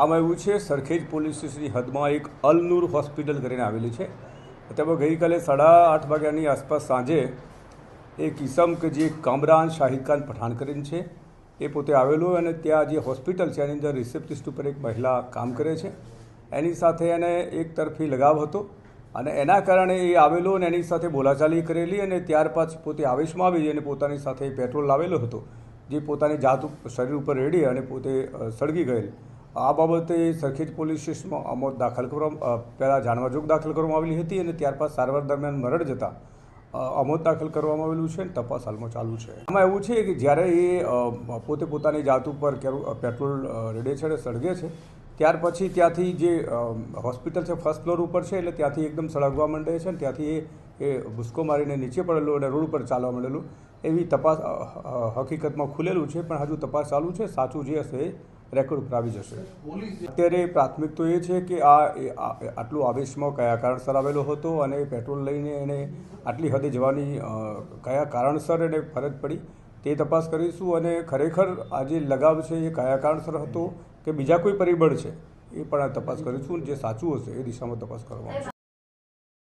આમાં એવું છે, સરખેજ પોલીસ સ્ટેશનની હદમાં એક અલનૂર હોસ્પિટલ કરીને આવેલી છે. તેમાં ગઈકાલે સાડા આઠ વાગ્યાની આસપાસ સાંજે એક કિસમ કે જે કામરાન શાહિદ ખાન પઠાણ કરીને છે, એ પોતે આવેલો અને ત્યાં જે હોસ્પિટલ છે, એની અંદર રિસેપ્ટિસ્ટ ઉપર એક મહિલા કામ કરે છે. એની સાથે એને એક તરફી લગાવ હતો અને એના કારણે એ આવેલો અને એની સાથે બોલાચાલી કરેલી અને ત્યાર પછી પોતે આવેશમાં આવી અને પોતાની સાથે પેટ્રોલ લાવેલો હતો, જે પોતાની જાત શરીર ઉપર રેડી અને પોતે સળગી ગયેલ. આ બાબતે સરખેજ પોલીસ સ્ટેશનમાં અમોદ દાખલ કરવામાં પહેલાં જાણવાજોગ દાખલ કરવામાં આવેલી હતી અને ત્યારબાદ સારવાર દરમિયાન મરણ જતાં અમોદ દાખલ કરવામાં આવેલું છે અને તપાસ હાલમાં ચાલુ છે. આમાં એવું છે કે જ્યારે એ પોતે પોતાની જાત ઉપર પેટ્રોલ રેડે છે સળગે છે, ત્યાર પછી ત્યાંથી જે હોસ્પિટલ છે ફર્સ્ટ ફ્લોર ઉપર છે એટલે ત્યાંથી એકદમ સળગવા માંડે છે અને ત્યાંથી એ એ ભૂસકો મારીને નીચે પડેલો અને રોડ ઉપર ચાલવા માંડેલું, એવી તપાસ હકીકતમાં ખુલેલું છે. પણ હજુ તપાસ ચાલુ છે. સાચું જે હશે રેકોર્ડ ઉપર આવી જશે અત્યારે પ્રાથમિક તો એ છે કે આ આટલું આવેશમાં કયા કારણસર આવેલો હતો અને પેટ્રોલ લઈને એને આટલી હદે જવાની કયા કારણસર એને ફરજ પડી તે તપાસ કરીશું અને ખરેખર આ જે લગાવ છે એ કયા કારણસર હતો કે બીજા કોઈ પરિબળ છે એ પણ આ તપાસ કરીશું જે સાચું હશે એ દિશામાં તપાસ કરવામાં આવશે